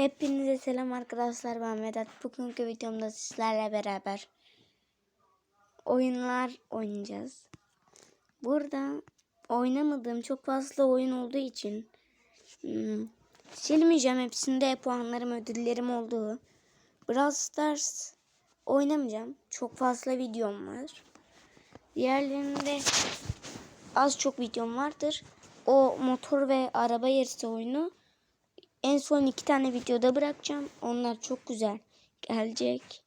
Hepinize selam arkadaşlar ben Vedat. Bugünkü videomda sizlerle beraber oyunlar oynayacağız. Burada oynamadığım çok fazla oyun olduğu için hmm, silmeyeceğim. Hepsinde puanlarım, ödüllerim olduğu. Brawl Stars oynamayacağım. Çok fazla videom var. Diğerlerinde az çok videom vardır. O motor ve araba yarışı oyunu en son iki tane videoda bırakacağım. Onlar çok güzel gelecek.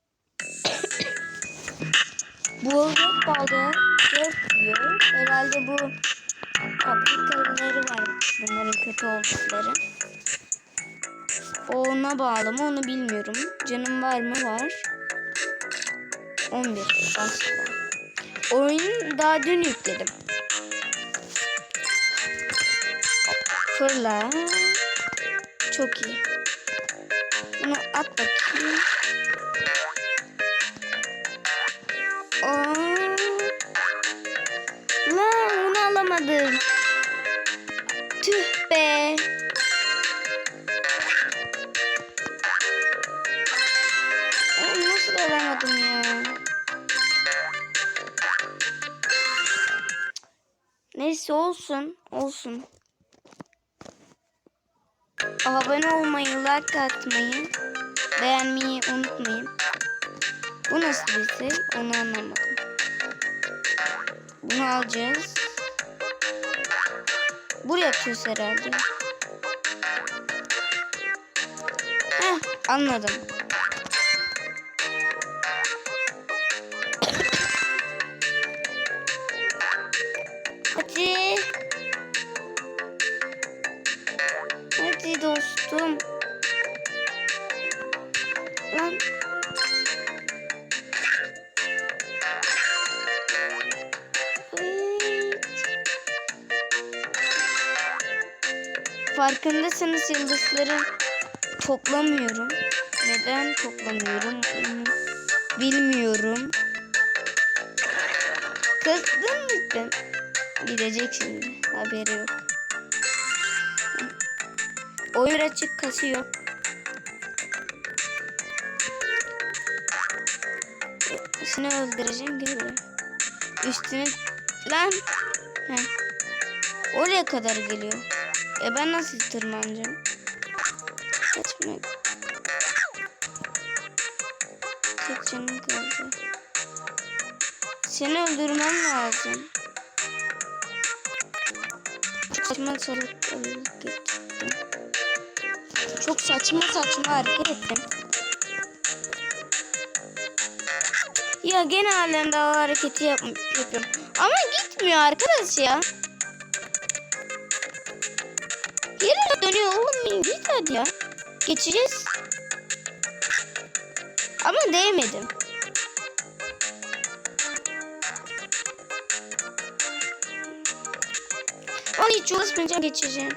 bu dört balda dört diyor. Herhalde bu paprikaları var. Bunların kötü oldukları. Ona bağlı mı onu bilmiyorum. Canım var mı? Var. 11. Başla. Oyunu daha dün yükledim. Fırla. Çok iyi. Bunu at bakayım. Aa. Lan onu alamadım. Tüh be. Nasıl alamadım ya? Neyse olsun. Olsun. Abone olmayı, like atmayı, beğenmeyi unutmayın. Bu nasıl bir şey? Onu anlamadım. Bunu alacağız. Buraya atıyoruz herhalde. Heh, anladım. Dostum. Lan. Evet. Farkındaysanız yıldızları toplamıyorum. Neden toplamıyorum bilmiyorum. Kızdın mı? Gidecek şimdi. Haberi yok. Oyun açık kasıyor. Seni öldüreceğim gel buraya. Üstüne lan. Heh. Oraya kadar geliyor. E ben nasıl tırmanacağım? Kaçma. Tek canım kaldı. Seni öldürmem lazım. Çok saçma sarılık hareket ettim. Çok saçma saçma hareket ettim. Ya gene halen daha o hareketi yap yapıyorum. Ama gitmiyor arkadaş ya. Geri dönüyor oğlum git hadi ya. Geçeceğiz. Ama değmedim. Onu hiç uğraşmayacağım geçeceğim.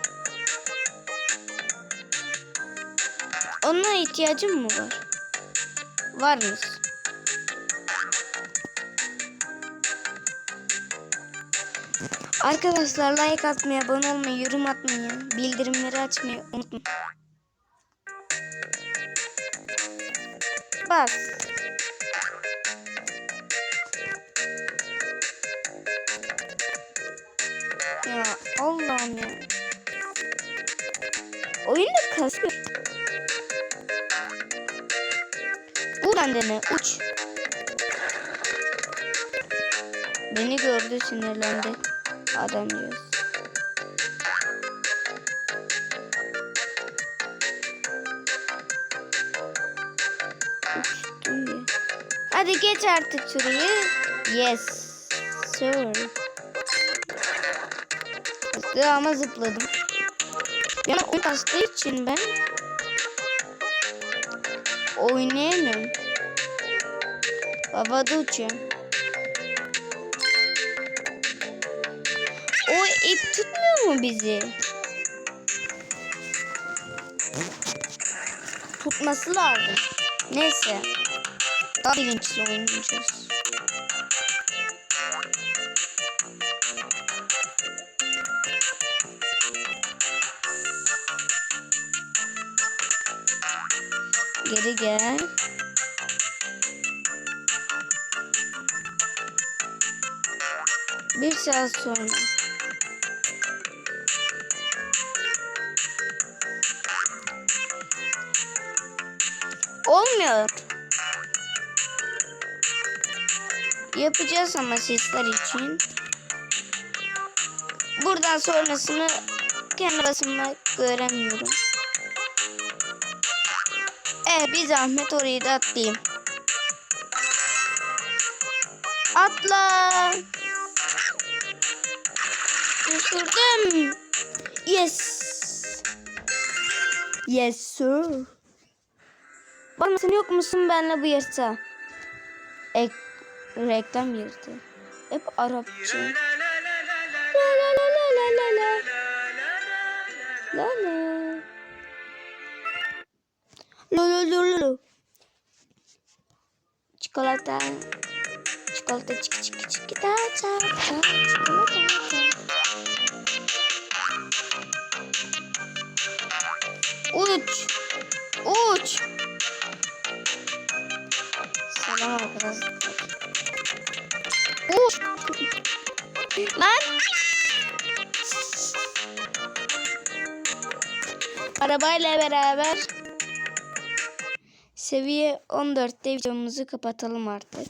Ona ihtiyacım mı var? Varmış. Arkadaşlar like atmayı, abone olmayı, yorum atmayı, bildirimleri açmayı unutmayın. Bas. Buradan dene uç. Beni gördü sinirlendi. Adamcağız. Uçtum diye. Hadi geç artık şurayı. Yes. Sir. Zıpladı ama zıpladım. Yani onu kastığı için ben oynayamıyorum. Havada uçuyorum. O ip tutmuyor mu bizi? Tutması lazım. Neyse. Daha bilinçli oynayacağız. Geri gel. Bir saat sonra. Olmuyor. Yapacağız ama sesler için. Buradan sonrasını kendi göremiyorum. Evet bir zahmet orayı da atlayayım. Atla. Düşürdüm. Yes. Yes sir. Bak sen yok musun benle bu yarıta? Ek, reklam yırtı. Hep Arapça. La la la la la la la. La la. Lo lo lo lo. Çikolata. Çikolata çık çık çık ta ta ta çikolata Uç. Uç. Selam arkadaşlar. Uç. Lan. Arabayla beraber seviye 14'te videomuzu kapatalım artık.